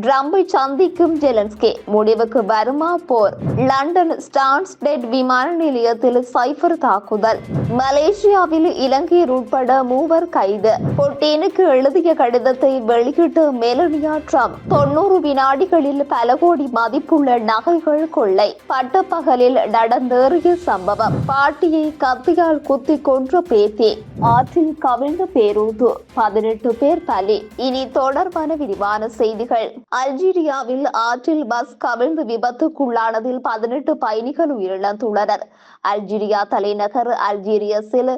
ட்ரம்பை சந்திக்கும் ஜெலன்ஸ்கி முடிவுக்கு வருமா? போர். லண்டன் ஸ்டான்ஸ்டெட் விமான நிலையத்தில் சைபர் தாக்குதல். மலேசியாவில் இலங்கையர் உட்பட மூவர் கைது. புட்டினுக்கு எழுதிய கடிதத்தை வெளியிட்டு மெலனியா ட்ரம்ப். தொன்னூறு வினாடிகளில் பல கோடி மதிப்புள்ள நகைகள் கொள்ளை. பட்டப்பகலில் நடந்தேறிய சம்பவம். பாட்டியை கத்தியால் குத்தி கொன்ற பேத்தி. ஆற்றில் கவிழ்ந்த பேரூது பதினெட்டு பேர் பலி. இனி தொடர்பான விரிவான செய்திகள். அல்ஜீரியாவில் ஆற்றில் பஸ் கவிழ்ந்து விபத்துக்குள்ளானதில் பதினெட்டு பயணிகள் உயிரிழந்துள்ளனர். அல்ஜீரியா தலைநகர் அல்ஜீரியஸில்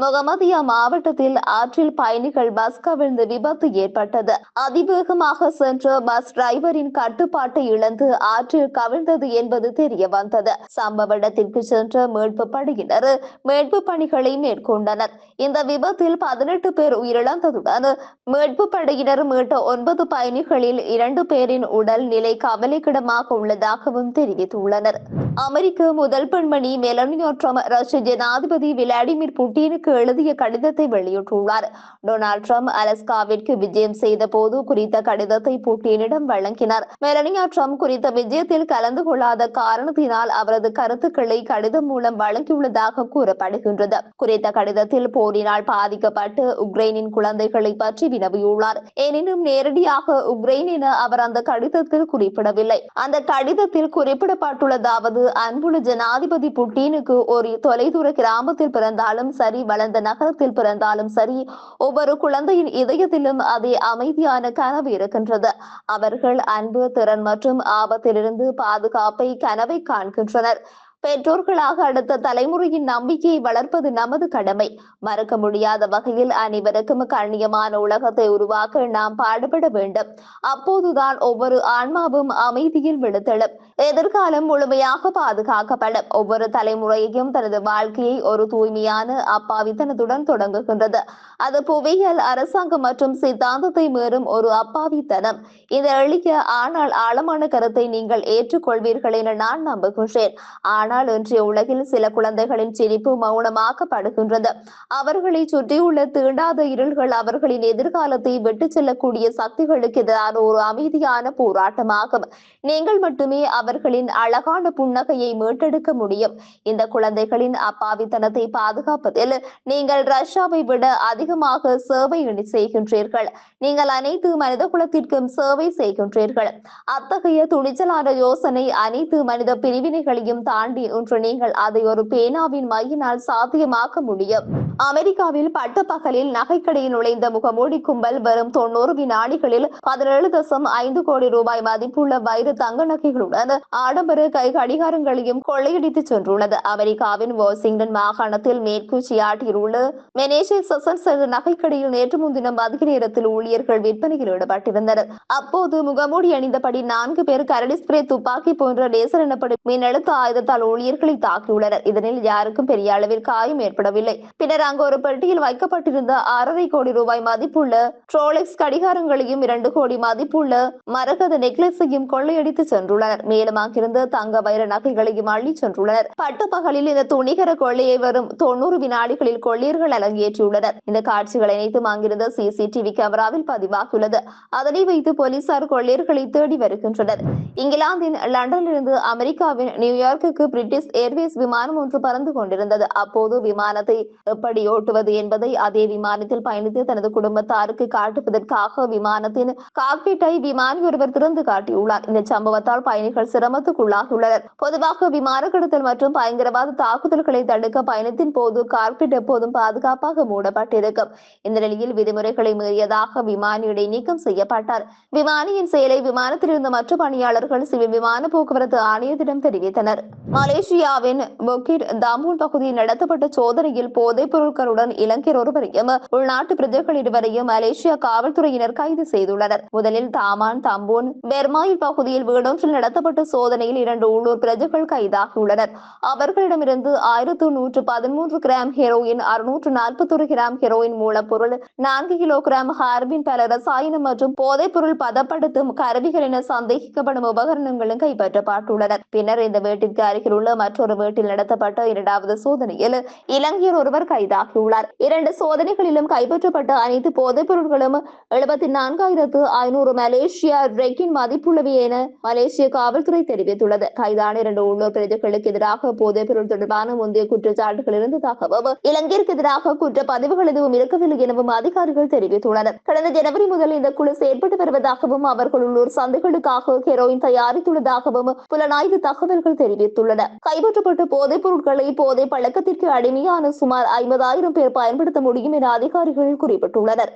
முகமதியா மாவட்டத்தில் ஆற்றில் பயணிகள் பஸ் கவிழ்ந்து விபத்து ஏற்பட்டது. அதிவேகமாக சென்ற பஸ் டிரைவரின் கட்டுப்பாட்டை இழந்து ஆற்றில் கவிழ்ந்தது என்பது தெரிய வந்தது சம்பவ இடத்திற்கு சென்ற மீட்பு படையினர் மீட்பு பணிகளை மேற்கொண்டனர். இந்த விபத்தில் பதினெட்டு பேர் உயிரிழந்ததுடன் மீட்பு படையினர் மீட்ட ஒன்பது பயணிகளில் இரண்டு பேரின் உடல் நிலை கவலைக்கிடமாக உள்ளதாகவும் தெரிவித்துள்ளனர். அமெரிக்க முதல் பெண்மணி மெலனியா ட்ரம்ப் ரஷ்ய ஜனாதிபதி விளாடிமிர் புட்டினுக்கு எழுதிய கடிதத்தை வெளியிட்டுள்ளார். டொனால்ட் ட்ரம்ப் அலஸ்காவிற்கு விஜயம் செய்த போது குறித்த கடிதத்தை புட்டினிடம் வழங்கினார். மெலனியா ட்ரம்ப் குறித்த விஜயத்தில் கலந்து கொள்ளாத காரணத்தினால் அவரது கருத்துக்களை கடிதம் மூலம் வழங்கியுள்ளதாக கூறப்படுகின்றது. குறித்த கடிதத்தில் போரினால் பாதிக்கப்பட்டு உக்ரைனின் குழந்தைகளை பற்றி வினவியுள்ளார். எனினும் நேரடியாக உக்ரைன் என அவர் அந்த கடிதத்தில் குறிப்பிடவில்லை. அந்த கடிதத்தில் குறிப்பிடப்பட்டுள்ளதாவது அன்புள்ள ஜனாதிபதி புட்டினுக்கு ஒரு தொலைதூர கிராமத்தில் பிறந்தாலும் சரி வளர்ந்த நகரத்தில் பிறந்தாலும் சரி ஒவ்வொரு குழந்தையின் இதயத்திலும் அதே அமைதியான கனவு இருக்கின்றது. அவர்கள் அன்பு திறன் மற்றும் ஆபத்திலிருந்து பாதுகாப்பை கனவை காண்கின்றனர். பெற்றோர்களாக அடுத்த தலைமுறையின் நம்பிக்கையை வளர்ப்பது நமது கடமை. மறக்க முடியாத வகையில் அனைவருக்கும் கண்ணியமான உலகத்தை உருவாக்க நாம் பாடுபட வேண்டும். அப்போதுதான் ஒவ்வொரு ஆன்மாவும் அமைதியில் விழுத்தெழும். எதிர்காலம் முழுமையாக பாதுகாக்கப்படும். ஒவ்வொரு தலைமுறையையும் தனது வாழ்க்கையை ஒரு தூய்மையான அப்பாவித்தனத்துடன் தொடங்குகின்றது. அது புவியியல் அரசாங்கம் மற்றும் சித்தாந்தத்தை மீறும் ஒரு அப்பாவித்தனம். இந்த எளிய ஆனால் ஆழமான கருத்தை நீங்கள் ஏற்றுக்கொள்வீர்கள் என நான் நம்புகின்றேன். ஆனால் ஆனால் இன்றைய உலகில் சில குழந்தைகளின் சிரிப்பு மௌனமாக்கப்படுகின்றது. அவர்களை சுற்றியுள்ள தீண்டாத இருள்கள் அவர்களின் எதிர்காலத்தை விட்டு செல்லக்கூடிய சக்திகளுக்கு எதிரான ஒரு அமைதியான போராட்டமாகும். நீங்கள் மட்டுமே அவர்களின் அழகான புன்னகையை மீட்டெடுக்க முடியும். இந்த குழந்தைகளின் அப்பாவித்தனத்தை பாதுகாப்பதில் நீங்கள் ரஷ்யாவை விட அதிகமாக சேவை செய்கின்றீர்கள். நீங்கள் அனைத்து மனித குலத்திற்கும் சேவை செய்கின்றீர்கள். அத்தகைய துணிச்சலான யோசனை அனைத்து மனித பிரிவினைகளையும் தாண்டி ஆண்டு ஒன்று நீங்கள் அதை ஒரு பேனாவின் மையினால் சாத்தியமாக்க முடியும். அமெரிக்காவில் பட்டப்பகலில் நகைக்கடையில் நுழைந்த முகமூடி கும்பல் வரும் தொண்ணூறு வினாடிகளில் பதினேழு தசம் ஐந்து கோடி ரூபாய் மதிப்புள்ள வைர தங்க நகைகளுடன் ஆடம்பர கை கடிகாரங்களையும் கொள்ளையடித்து சென்றுள்ளது. அமெரிக்காவின் வாஷிங்டன் மாகாணத்தில் மேற்கூச்சியாட்டில் உள்ள மெனேஷே செசன்ஸ் என்ற நகைக்கடையில் நேற்று முன்தினம் அதிக நேரத்தில் ஊழியர்கள் விற்பனையில் ஈடுபட்டிருந்தனர். அப்போது முகமூடி அணிந்தபடி நான்கு பேர் கரடி ஸ்ப்ரே துப்பாக்கி போன்ற லேசர் எனப்படும் மின்னழுத்த ஆயுதத்தால் ஊழியர்களை தாக்கியுள்ளனர். இதனில் யாருக்கும் பெரிய அளவில் காயம் ஏற்படவில்லை. பின்னர் அங்கு ஒரு பெட்டியில் வைக்கப்பட்டிருந்த ஆறரை கோடி ரூபாய் மதிப்புள்ள ட்ரோலெக்ஸ் கடிகாரங்களையும் இரண்டு கோடி மதிப்புள்ள மரகத நெக்லஸையும் கொள்ளையடித்து சென்றுள்ளனர். மேலும் அங்கிருந்து தங்க வைர நகைகளையும் அள்ளி சென்றுள்ளனர். பட்டு பகலில் இந்த துணிகர கொள்ளையை வரும் தொண்ணூறு வினாடிகளில் கொள்ளையர்கள் அலங்கேற்றியுள்ளனர் இந்த காட்சிகள் அனைத்தும் அங்கிருந்த சிசிடிவி கேமராவில் பதிவாகியுள்ளது. அதனை வைத்து போலீசார் கொள்ளையர்களை தேடி வருகின்றனர். இங்கிலாந்தின் லண்டனிலிருந்து அமெரிக்காவின் நியூயார்க்குக்கு பிரிட்டிஷ் ஏர்வேஸ் விமானம் ஒன்று பறந்து கொண்டிருந்தது. அப்போது விமானத்தை எப்படி ஓட்டுவது என்பதை அதே விமானத்தில் பயணித்து தனது குடும்பத்தாருக்கு காட்டுவதற்காக விமானத்தின் காக்பிட்டை விமானி ஒருவர் திறந்து காட்டியுள்ளார். இந்த சம்பவத்தால் பயணிகள் சிரமத்துக்குள்ளாகியுள்ளனர். பொதுவாக விமான கடத்தல் மற்றும் பயங்கரவாத தாக்குதல்களை தடுக்க பயணத்தின் போது கார்பெட் எப்போதும் பாதுகாப்பாக மூடப்பட்டிருக்கும். இந்த நிலையில் விதிமுறைகளை மீறியதாக விமானியுடைய நீக்கம் செய்யப்பட்டார். விமானியின் செயலை விமானத்தில் இருந்த மற்ற பணியாளர்கள் சிவில் விமான போக்குவரத்து ஆணையத்திடம் தெரிவித்தனர். மலேசியாவின் பொக்கிர் தாமூல் பகுதியில் நடத்தப்பட்ட சோதனையில் போதைப் பொருட்களுடன் இளைஞர் ஒருவரையும் உள்நாட்டு பிரஜைகள் இருவரையும் மலேசியா காவல்துறையினர் கைது செய்துள்ளனர். முதலில் தாமான் தம்பூன் பெர்மாயில் பகுதியில் வீடொன்றில் நடத்தப்பட்ட சோதனையில் இரண்டு உள்ளூர் பிரஜைகள் கைதாகியுள்ளனர். அவர்களிடமிருந்து ஆயிரத்து நூற்று பதிமூன்று கிராம் ஹெரோயின் அறுநூற்று நாற்பத்தொரு கிராம் ஹெரோயின் மூலப்பொருள் நான்கு கிலோ கிராம் ஹார்பின் பல ரசாயனம் மற்றும் போதைப் பொருள் பதப்படுத்தும் கருவிகள் என சந்தேகிக்கப்படும் உபகரணங்களும் கைப்பற்றப்பட்டுள்ளனர். பின்னர் இந்த வீட்டிற்கு அருகில் உள்ள மற்றொரு வீட்டில் நடத்தப்பட்ட இரண்டாவது சோதனையில் இலங்கையர் ஒருவர் கைதாகியுள்ளார். இரண்டு சோதனைகளிலும் கைப்பற்றப்பட்ட அனைத்து போதைப் பொருட்களும் எழுபத்தி நான்காயிரத்து ஐநூறு மலேசியா ரெக்கின் மதிப்புள்ளவை என மலேசிய காவல்துறை தெரிவித்துள்ளது. கைதான இரண்டு உள்ளூர் பிரஜைகளுக்கு எதிராக போதைப் பொருள் தொடர்பான முந்தைய குற்றச்சாட்டுகள் இருந்ததாகவும் இலங்கைக்கு எதிராக குற்ற பதிவுகள் எதுவும் இருக்கவில்லை எனவும் அதிகாரிகள் தெரிவித்துள்ளனர். கடந்த ஜனவரி முதல் இந்த குழு செயற்பட்டு வருவதாகவும் அவர்கள் உள்ளூர் சந்தைகளுக்காக ஹெரோயின் தயாரித்துள்ளதாகவும் புலனாய்வு தகவல்கள் தெரிவித்துள்ளன. கைப்பற்றப்பட்ட போதைப் பொருட்களை போதை பழக்கத்திற்கு அடிமையான சுமார் ஐம்பதாயிரம் பேர் பயன்படுத்த முடியும் என அதிகாரிகள் குறிப்பிட்டுள்ளனர்.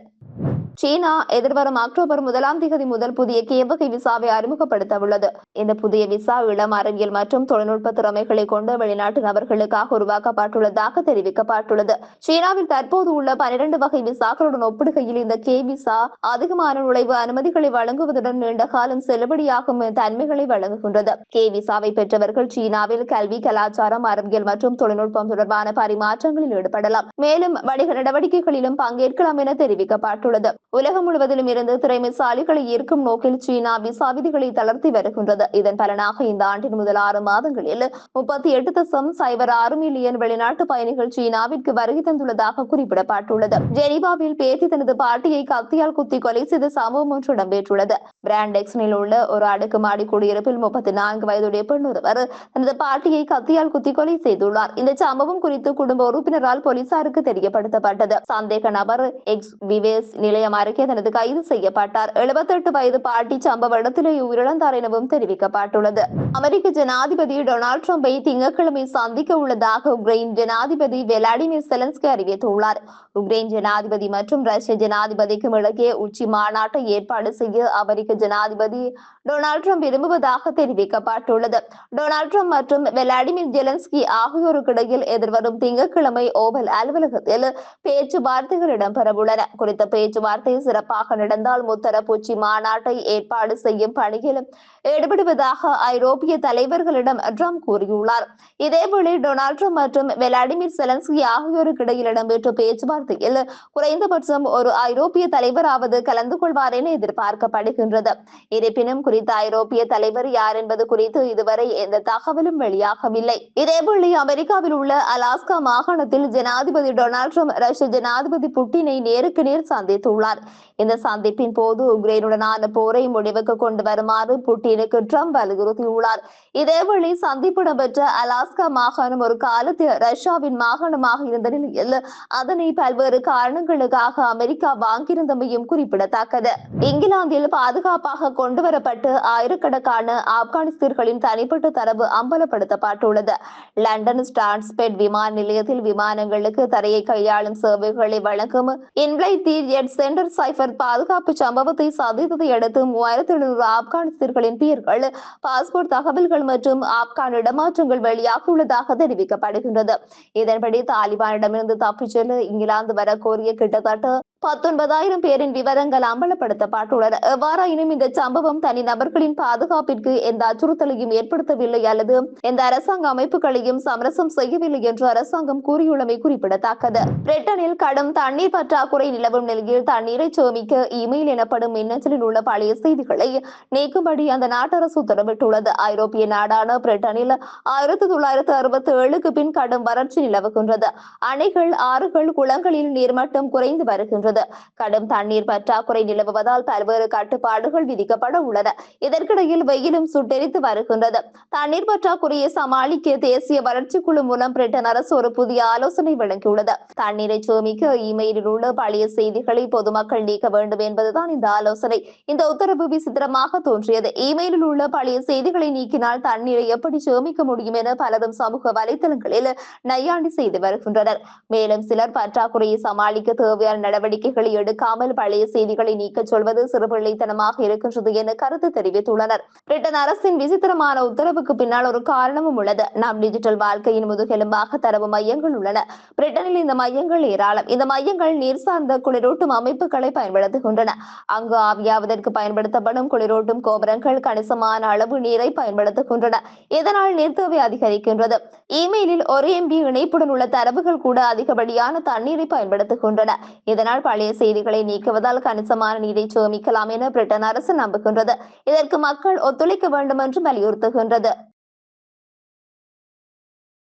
சீனா எதிர்வரும் அக்டோபர் முதலாம் தேதி முதல் புதிய கேவகை விசாவை அறிமுகப்படுத்த உள்ளது. இந்த புதிய விசா இளம் அறிவியல் மற்றும் தொழில்நுட்ப திறமைகளை கொண்ட வெளிநாட்டு நபர்களுக்காக உருவாக்கப்பட்டுள்ளதாக தெரிவிக்கப்பட்டுள்ளது. சீனாவில் தற்போது உள்ள பனிரெண்டு வகை விசாக்களுடன் ஒப்பிடுகையில் இந்த கே விசா அதிகமான நுழைவு அனுமதிகளை வழங்குவதுடன் நீண்ட காலம் செல்லுபடியாகும் தன்மைகளை வழங்குகின்றது. கே விசாவை பெற்றவர்கள் சீனாவில் கல்வி கலாச்சாரம் அறிவியல் மற்றும் தொழில்நுட்பம் தொடர்பான பரிமாற்றங்களில் ஈடுபடலாம். மேலும் வணிக நடவடிக்கைகளிலும் பங்கேற்கலாம் என தெரிவிக்கப்பட்டுள்ளது. உலகம் முழுவதிலும் இருந்து திறமைசாலிகளை ஈர்க்கும் நோக்கில் சீனா விசா விதிகளை தளர்த்தி வருகின்றது. இதன் பலனாக இந்த ஆண்டின் முதல் ஆறு மாதங்களில் முப்பத்தி எட்டு தசம் சைபர் ஆறு மில்லியன் வெளிநாட்டு பயணிகள் சீனாவிற்கு வருகை தந்துள்ளதாக குறிப்பிடப்பட்டுள்ளது. ஜெனீவாவில் பேத்தி தனது பாட்டியை கத்தியால் குத்தி கொலை செய்த சம்பவம் ஒன்று இடம்பெற்றுள்ளது. பிராண்டெக்ஸனில் உள்ள ஒரு அடுக்குமாடி குடியிருப்பில் முப்பத்தி நான்கு வயதுடைய பெண் ஒருவர் தனது பாட்டியை கத்தியால் குத்தி கொலை செய்துள்ளார். இந்த சம்பவம் குறித்து குடும்ப உறுப்பினரால் போலீசாருக்கு தெரியப்படுத்தப்பட்டது. சந்தேக நபர் எக்ஸ் விவேஸ் நிலையம் அருகே தனது கைது செய்யப்பட்டார். எழுபத்தெட்டு வயது பாட்டி சம்பவ இடத்திலேயே உயிரிழந்தார் எனவும் தெரிவிக்கப்பட்டுள்ளது. அமெரிக்க ஜனாதிபதி டொனால்டு டிரம்பை திங்கட்கிழமை சந்திக்க உள்ளதாக உக்ரைன் ஜனாதிபதி வெலாடிமிர் செலன்ஸ்கி அறிவித்துள்ளார். உக்ரைன் ஜனாதிபதி மற்றும் ரஷ்ய ஜனாதிபதிக்கும் இடையே உச்சி மாநாட்டை ஏற்பாடு செய்ய அமெரிக்க ஜனாதிபதி டொனால்ட் ட்ரம்ப் விரும்புவதாக தெரிவிக்கப்பட்டுள்ளது. டொனால்ட் ட்ரம்ப் மற்றும் வெலாடிமிர் ஜெலன்ஸ்கி ஆகியோருக்கு இடையில் எதிர்வரும் திங்கட்கிழமை ஓவல் அலுவலகத்தில் பேச்சுவார்த்தைகள் இடம்பெறவுள்ளன. குறித்த பேச்சுவார்த்தை சிறப்பாக நடந்தால் முத்தரப்பூச்சி மாநாட்டை ஏற்பாடு செய்யும் பணியிலும் ஈடுபடுவதாக ஐரோப்பிய தலைவர்களிடம் ட்ரம்ப் கூறியுள்ளார். இதேவேளை டொனால்ட் ட்ரம்ப் மற்றும் வெலாடிமிர் செலன்ஸ்கி ஆகியோருக்கு இடையில் இடம்பெற்ற பேச்சுவார்த்தையில் குறைந்தபட்சம் ஒரு ஐரோப்பிய தலைவராவது கலந்து கொள்வார் என எதிர்பார்க்கப்படுகின்றது. இருப்பினும் குறித்த ஐரோப்பிய தலைவர் யார் என்பது குறித்து இதுவரை எந்த தகவலும் வெளியாகவில்லை. இதேவேளை அமெரிக்காவில் உள்ள அலாஸ்கா மாகாணத்தில் ஜனாதிபதி டொனால்ட் ட்ரம்ப் ரஷ்ய ஜனாதிபதி புட்டினை நேருக்கு நேர் சந்தித்துள்ளார். இந்த சந்திப்பின் போது உக்ரைனுடனான போரை முடிவுக்கு கொண்டு வருமாறு புட்டின் புட்டினுக்கு ட்ரம்ப் வலியுறுத்தியுள்ளார் இதேவேளை சந்திப்பு இடம்பெற்ற அலாஸ்கா மாகாணம் ஒரு காலத்தில் ரஷ்யாவின் மாகாணமாக இருந்த நிலையில் அதனை பல்வேறு காரணங்களுக்காக அமெரிக்கா வாங்கியிருந்தமையும் குறிப்பிடத்தக்கது. இங்கிலாந்தில் பாதுகாப்பாக கொண்டுவரப்பட்டு ஆயிரக்கணக்கான ஆப்கானிஸ்தர்களின் தனிப்பட்ட தரவு அம்பலப்படுத்தப்பட்டுள்ளது. லண்டன் ஸ்டான்ஸ்பெட் விமான நிலையத்தில் விமானங்களுக்கு தரையை கையாளும் சேவைகளை வழங்கும் இன்பிளைட் சென்டர் சைபர் பாதுகாப்பு சம்பவத்தை சந்தித்ததை அடுத்து மூவாயிரத்தி எழுநூறு ஆப்கானிஸ்தர்களின் பெயர்கள் பாஸ்போர்ட் தகவல்கள் மற்றும் ஆப்கான் இடமாற்றங்கள் வெளியாகியுள்ளதாக தெரிவிக்கப்படுகின்றது. இதன்படி தாலிபானிடமிருந்து தப்பிச் செல்ல இங்கிலாந்து வர கோரிய கிட்டத்தட்ட பத்தொன்பதாயிரம் பேரின் விவரங்கள் அம்பலப்படுத்தப்பட்டுள்ளன. எவ்வாறாயினும் இந்த சம்பவம் தனி நபர்களின் பாதுகாப்பிற்கு எந்த அச்சுறுத்தலையும் ஏற்படுத்தவில்லை அல்லது எந்த அரசாங்க அமைப்புகளையும் சமரசம் செய்யவில்லை என்று அரசாங்கம் கூறியுள்ளமை குறிப்பிடத்தக்கது. பிரிட்டனில் கடும் தண்ணீர் பற்றாக்குறை நிலவும் நிலையில் தண்ணீரை சேமிக்க இமெயில் எனப்படும் மின்னஞ்சலில் உள்ள பழைய செய்திகளை நீக்கும்படி அந்த நாட்டரசு உத்தரவிட்டுள்ளது. ஐரோப்பிய நாடான பிரிட்டனில் ஆயிரத்தி தொள்ளாயிரத்தி அறுபத்தி ஏழுக்கு பின் கடும் வறட்சி நிலவுகின்றது. அணைகள் ஆறுகள் குளங்களில் நீர்மட்டம் குறைந்து வருகின்றது. வருகிறது கடும் தண்ணீர் பற்றாக்குறை நிலவுவதால் பல்வேறு கட்டுப்பாடுகள் விதிக்கப்பட உள்ளன. இதற்கிடையில் வெயிலும் சுட்டெரித்து வருகின்றது. தண்ணீர் பற்றாக்குறையை சமாளிக்க தேசிய வளர்ச்சி குழு மூலம் பிரிட்டன் அரசு ஒரு புதிய ஆலோசனை வழங்கியுள்ளது. தண்ணீரை சேமிக்க இமெயிலில் உள்ள பழைய செய்திகளை பொதுமக்கள் நீக்க வேண்டும் என்பதுதான் இந்த ஆலோசனை. இந்த உத்தரவு விசித்திரமாக தோன்றியது. இமெயிலில் உள்ள பழைய செய்திகளை நீக்கினால் தண்ணீரை எப்படி சேமிக்க முடியும் என பலரும் சமூக வலைதளங்களில் நையாண்டி செய்து வருகின்றனர். மேலும் சிலர் பற்றாக்குறையை சமாளிக்க தேவையான நடவடிக்கை நடவடிக்கைகளை எடுக்காமல் பழைய செய்திகளை நீக்கச் சொல்வது சிறுபிள்ளைத்தனமாக இருக்கின்றது என கருத்து தெரிவித்துள்ளனர். பிரிட்டன் அரசின் விசித்திரமான உத்தரவுக்கு பின்னால் ஒரு காரணமும் உள்ளது. நாம் டிஜிட்டல் வாழ்க்கையின் முதுகெலும்பாக தரவு மையங்கள் உள்ளன. பிரிட்டனில் இந்த மையங்கள் ஏராளம். இந்த மையங்கள் நீர் சார்ந்த குளிரூட்டும் அமைப்புகளை பயன்படுத்துகின்றன. அங்கு ஆவியாவதற்கு பயன்படுத்தப்படும் குளிரூட்டும் கோபுரங்கள் கணிசமான அளவு நீரை பயன்படுத்துகின்றன. இதனால் நீர் தேவை அதிகரிக்கின்றது. இமெயிலில் ஒரு எம்பி இணைப்புடன் உள்ள தரவுகள் கூட அதிகப்படியான தண்ணீரை பயன்படுத்துகின்றன. இதனால் பழைய செய்திகளை நீக்குவதால் கணிசமான நீரை சேமிக்கலாம் என பிரிட்டன் அரசு நம்புகின்றது. இதற்கு மக்கள் ஒத்துழைக்க வேண்டும் என்று வலியுறுத்துகின்றது.